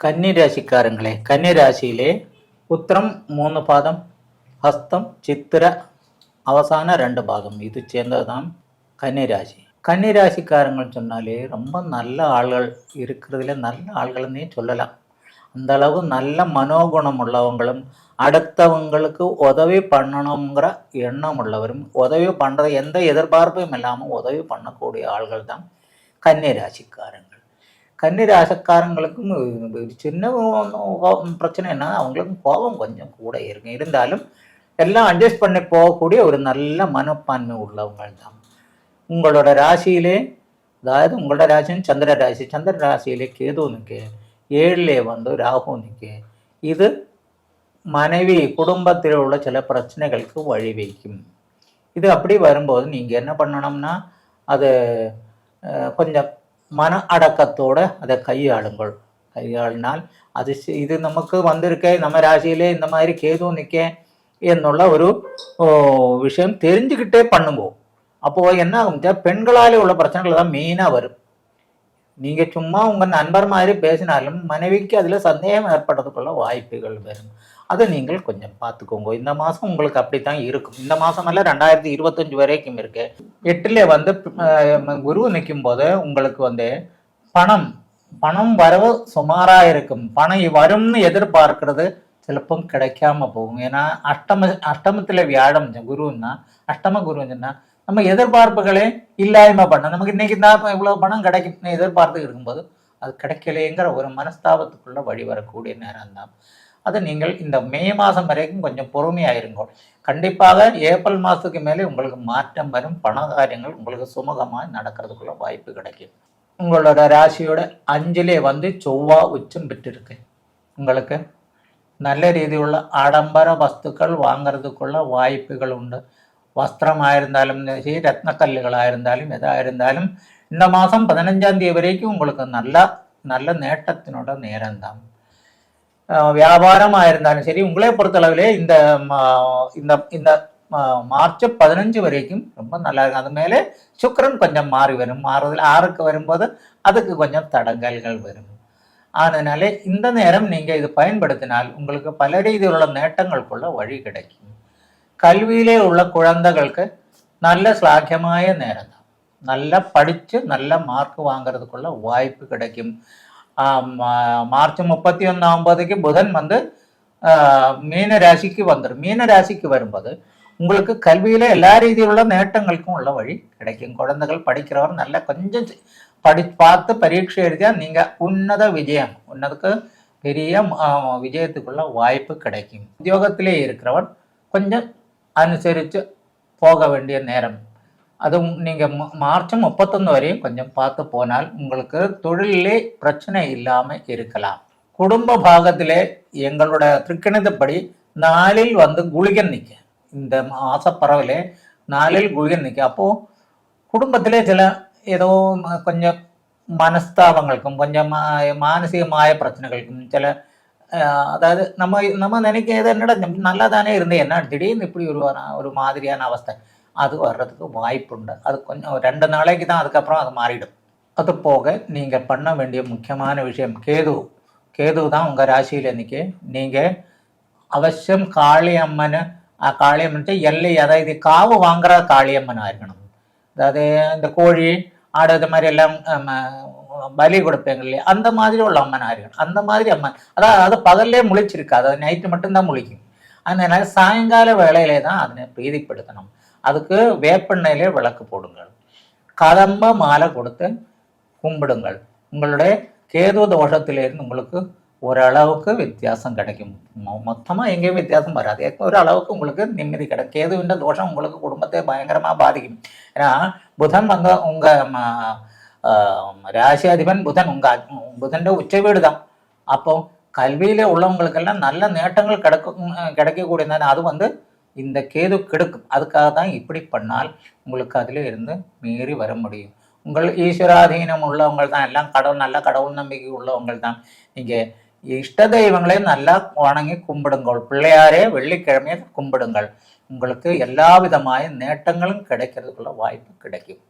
കന്നിരാശിക്കാരങ്ങളെ കന്നിരാശിയിലെ ഉത്രം മൂന്ന് പാദം ഹസ്തം ചിത്തിര அவசான ரெண்டு பாகம் இது சேர்ந்தது தான் கன்னிராசி கன்னிராசிக்காரங்கன்னு சொன்னாலே ரொம்ப நல்ல ஆள்கள் இருக்கிறதுல நல்ல ஆள்கள்னே சொல்லலாம் அந்த அளவு நல்ல மனோகுணம் உள்ளவங்களும் அடுத்தவங்களுக்கு உதவி பண்ணணுங்கிற எண்ணம் உள்ளவரும் உதவி பண்ணுறது எந்த எதிர்பார்ப்பும் இல்லாமல் உதவி பண்ணக்கூடிய ஆள்கள் தான் கன்னிராசிக்காரங்கள் கன்னிராசிக்காரங்களுக்கும் ஒரு சின்ன பிரச்சனை என்ன? அவங்களுக்கும் கோபம் கொஞ்சம் கூட இருக்கும் இருந்தாலும் எல்லாம் அட்ஜஸ்ட் பண்ணி போகக்கூடிய ஒரு நல்ல மனப்பான்மை உள்ளவங்கள் தான். உங்களோட ராசியிலே அதாவது உங்களோட ராசின்னு சந்திர ராசி. சந்திர ராசியிலே கேது நிற்க ஏழிலே வந்து ராகு நிற்க இது மனைவி குடும்பத்தில் உள்ள சில பிரச்சனைகளுக்கு வழிவகுக்கும் இது அப்படி வரும்போது நீங்கள் என்ன பண்ணணும்னா அது கொஞ்சம் மன அடக்கத்தோட அதை கையாளுங்கள் கையாளினால் அது சி- இது நமக்கு வந்திருக்கே நம்ம ராசியிலே இந்த மாதிரி கேது நிற்க എന്നുള്ള ഒരു ഓ, விஷயம் தெரிஞ்சுக்கிட்டே பண்ணுங்க அப்போ என்ன ஆகும்ச்சா பெண்களாலே உள்ள பிரச்சனைகள் தான் மெயினாக வரும் நீங்க சும்மா உங்க நண்பர் மாதிரி பேசினாலும் மனைவிக்கு அதுல சந்தேகம் ஏற்படுறதுக்குள்ள வாய்ப்புகள் வரும். அதை நீங்கள் கொஞ்சம் பார்த்துக்கோங்க. இந்த மாதம் உங்களுக்கு அப்படித்தான் இருக்கும். இந்த மாதமெல்லாம் அல்ல ரெண்டாயிரத்தி இருபத்தஞ்சு வரைக்கும் இருக்கு. எட்டுல வந்து குரு நிற்கும் போது உங்களுக்கு வந்து பணம் பணம் வரவு சுமாராக இருக்கும். பணம் வரும்னு எதிர்பார்க்கறது சிலப்பம் கிடைக்காம போகும். ஏன்னா அஷ்டம அஷ்டமத்தில் வியாழம் குருன்னா அஷ்டம குருன்னா நம்ம எதிர்பார்ப்புகளே இல்லாய்ம பண்ண நமக்கு இன்னைக்கு தான் இவ்வளோ பணம் கிடைக்கும். எதிர்பார்த்து இருக்கும்போது அது கிடைக்கலைங்கிற ஒரு மனஸ்தாபத்துக்குள்ளே வழிவரக்கூடிய நேரம் தான் அதை நீங்கள் இந்த மே மாதம் வரைக்கும் கொஞ்சம் பொறுமையாக இருங்க. கண்டிப்பாக ஏப்ரல் மாதத்துக்கு மேலே உங்களுக்கு மாற்றம் வரும். பண காரியங்கள் உங்களுக்கு சுமூகமாக நடக்கிறதுக்குள்ள வாய்ப்பு கிடைக்கும். உங்களோட ராசியோட அஞ்சிலே வந்து செவ்வா உச்சம் பெற்றிருக்கு. உங்களுக்கு நல்ல ரீதியுள்ள ஆடம்பர வஸ்துக்கள் வாங்கிறதுக்குள்ள வாய்ப்புகள் உண்டு. வஸ்திரமாயிருந்தாலும் சரி ரத்னக்கல்லுகளாக இருந்தாலும் எதாக இருந்தாலும் இந்த மாதம் பதினஞ்சாம் தேதி வரைக்கும் உங்களுக்கு நல்லா நல்ல நேட்டத்தினோட நேரம்தான் வியாபாரமாக இருந்தாலும் சரி உங்களே பொறுத்தளவிலே இந்த இந்த இந்த மார்ச் பதினஞ்சு வரைக்கும் ரொம்ப நல்லா இருக்கும் அது மேலே சுக்கரன் கொஞ்சம் மாறி வரும் மாறுதல் ஆறுக்கு வரும்போது அதுக்கு கொஞ்சம் தடங்கல்கள் வரும் அதனால இந்த நேரம் நீங்கள் இது பயன்படுத்தினால் உங்களுக்கு பல ரீதியிലുള്ള நேட்டங்களுக்குள்ள வழி கிடைக்கும் കൽവിയിലെ ഉള്ള കുഴന്തകൾക്ക് നല്ല ശ്ലാഘ്യമായ നേരം നല്ല പഠിച്ച് നല്ല മാർക്ക് வாங்கிறதுக்குள்ள வாய்ப்பு கிடைக்கும் மார்ச் முப்பத்தி ஒன்றாகும்போதைக்கு புதன் வந்து மீன ராசிக்கு வந்துடும் மீன ராசிக்கு வரும்போது உங்களுக்கு கல்வியில் எல்லா ரீதியிலுள்ள நேட்டங்களுக்கும் உள்ள வழி கிடைக்கும் குழந்தைகள் படிக்கிறவர் நல்லா கொஞ்சம் படி பார்த்து பரீட்சை எழுதியா நீங்கள் உன்னத விஜயம் உன்னதுக்கு பெரிய விஜயத்துக்குள்ள வாய்ப்பு கிடைக்கும் உத்தியோகத்திலே இருக்கிறவன் கொஞ்சம் அனுசரித்து போக வேண்டிய நேரம் அதுவும் நீங்கள் மார்ச் முப்பத்தொன்று வரையும் கொஞ்சம் பார்த்து போனால் உங்களுக்கு தொழிலே பிரச்சனை இல்லாமல் இருக்கலாம் குடும்ப பாகத்திலே எங்களோட திருக்கணிதப்படி நாளில் வந்து குளிகன் நிற்க இந்த மாசப்பறவிலே நாளில் குளிகன் நிற்க அப்போது குடும்பத்திலே சில ஏதோ ம- கொஞ்சம் മനസ്താപങ്ങൾക്കും கொஞ்சம் மா- മാനസികമായ പ്രശ്നങ്ങൾക്കും ചില ஆஹ், அதாவது நம்ம நம்ம நினைக்கிறது என்னடா நல்லா தானே இருந்தேன் என்ன திடீர்னு இப்படி ஒரு ஒரு மாதிரியான அவஸ்தை. அது வர்றதுக்கு வாய்ப்புண்டு அது கொஞ்சம் ரெண்டு நாளைக்கு தான் அதுக்கப்புறம் அது மாறிடும். அது போக நீங்கள் பண்ண வேண்டிய முக்கியமான விஷயம் கேது. கேது தான் உங்கள் ராசியில் இன்றைக்கி நீங்கள் அவசியம் காளியம்மன் ஆ, காளியம்மன் எல்லை அதாவது காவு வாங்குற காளியம்மன் ஆயிருக்கணும் அதாவது இந்த கோழி ஆடு இது மாதிரி எல்லாம் பலி கொடுப்பேங்க இல்லையா? அந்த மாதிரி உள்ள அம்மனார்கள் அந்த மாதிரி அம்மன். அதாவது அது பகல்லே முழிச்சிருக்காது. அது நைட்டு மட்டும்தான் முழிக்கும். அதனால சாயங்கால வேலையிலே தான் அதனை பிரீதிப்படுத்தணும். அதுக்கு வேப்பெண்ணையிலே விளக்கு போடுங்கள். கதம்ப மாலை கொடுத்து கும்பிடுங்கள். உங்களுடைய கேது தோஷத்திலிருந்து உங்களுக்கு ஓரளவுக்கு வித்தியாசம் கிடைக்கும். மொத்தமாக எங்கேயும் வித்தியாசம் வராது. ஒரு அளவுக்கு உங்களுக்கு நிம்மதி கிடைக்கும் கேதுவின் தோஷம் உங்களுக்கு குடும்பத்தை பயங்கரமாக பாதிக்கும். ஏன்னா புதன் வந்து உங்கள் ராசியாதிபன் புதன் உங்க புதன்ட உச்ச வீடு தான் அப்போ கல்வியில உள்ளவங்களுக்கெல்லாம் நல்ல நேட்டங்கள் கிடைக்கும் கிடைக்கக்கூடியதான அது வந்து இந்த கேது கெடுக்கும் அதுக்காக தான் இப்படி பண்ணால் உங்களுக்கு அதில் இருந்து மீறி வர முடியும் உங்கள் ஈஸ்வராதீனம் உள்ளவங்க தான் எல்லாம் கடவுள் நல்ல கடவுள் நம்பிக்கை உள்ளவங்க தான் நீங்கள் இஷ்ட தெய்வங்களை நல்லா வணங்கி கும்பிடுங்கள் பிள்ளையாரே வெள்ளிக்கிழமையை கும்பிடுங்கள் உங்களுக்கு எல்லா விதமான நேட்டங்களும் கிடைக்கிறதுக்குள்ள வாய்ப்பு கிடைக்கும்